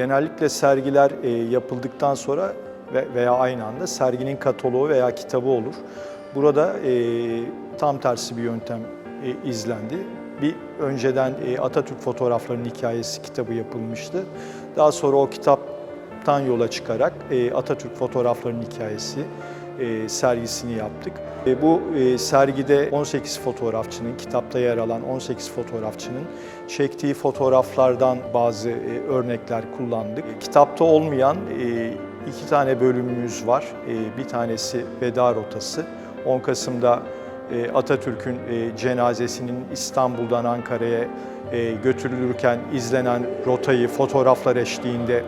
genellikle sergiler e, yapıldıktan sonra ve veya aynı anda serginin kataloğu veya kitabı olur. Burada e, tam tersi bir yöntem e, izlendi. Bir önceden e, Atatürk fotoğraflarının hikayesi kitabı yapılmıştı. Daha sonra o kitaptan yola çıkarak e, Atatürk fotoğraflarının hikayesi e, sergisini yaptık. E, bu e, sergide 18 fotoğrafçının, kitapta yer alan 18 fotoğrafçının çektiği fotoğraflardan bazı örnekler kullandık. Kitapta olmayan iki tane bölümümüz var. Bir tanesi veda rotası. 10 Kasım'da Atatürk'ün cenazesinin İstanbul'dan Ankara'ya götürülürken izlenen rotayı fotoğraflar eşliğinde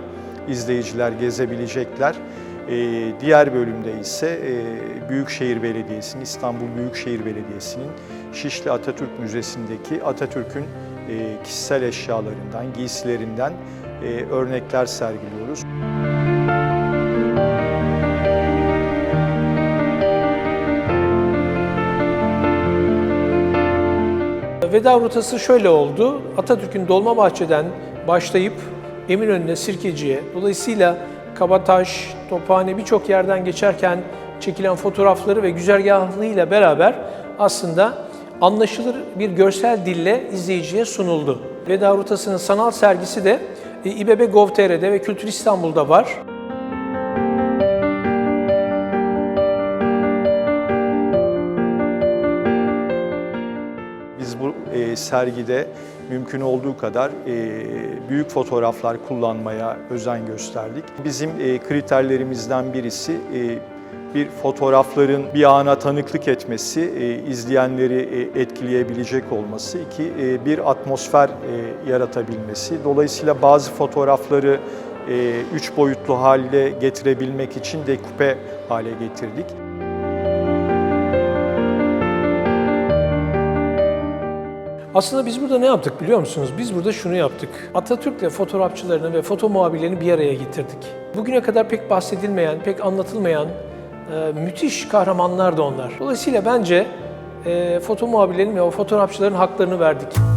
izleyiciler gezebilecekler. E, Diğer bölümde ise e, Büyükşehir Belediyesi'nin, İstanbul Büyükşehir Belediyesi'nin Şişli Atatürk Müzesi'ndeki Atatürk'ün e, kişisel eşyalarından, giysilerinden e, örnekler sergiliyoruz. Veda rotası şöyle oldu. Atatürk'ün Dolmabahçe'den başlayıp Eminönü'ne, Sirkeci'ye, dolayısıyla Kabataş, Tophane birçok yerden geçerken çekilen fotoğrafları ve güzergahıyla beraber aslında anlaşılır bir görsel dille izleyiciye sunuldu. Veda rotasının sanal sergisi de e, İBB Gov.tr'de ve Kültür İstanbul'da var. Biz bu e, sergide mümkün olduğu kadar e, büyük fotoğraflar kullanmaya özen gösterdik. Bizim e, kriterlerimizden birisi e, bir fotoğrafların bir ana tanıklık etmesi, izleyenleri etkileyebilecek olması, iki bir atmosfer yaratabilmesi. Dolayısıyla bazı fotoğrafları üç boyutlu hale getirebilmek için dekupe hale getirdik. Aslında biz burada ne yaptık biliyor musunuz? Biz burada şunu yaptık. Atatürk'le fotoğrafçılarını ve foto muhabirlerini bir araya getirdik. Bugüne kadar pek bahsedilmeyen, pek anlatılmayan e, müthiş kahramanlar da onlar. Dolayısıyla bence e, foto muhabirlerinin ve o fotoğrafçıların haklarını verdik.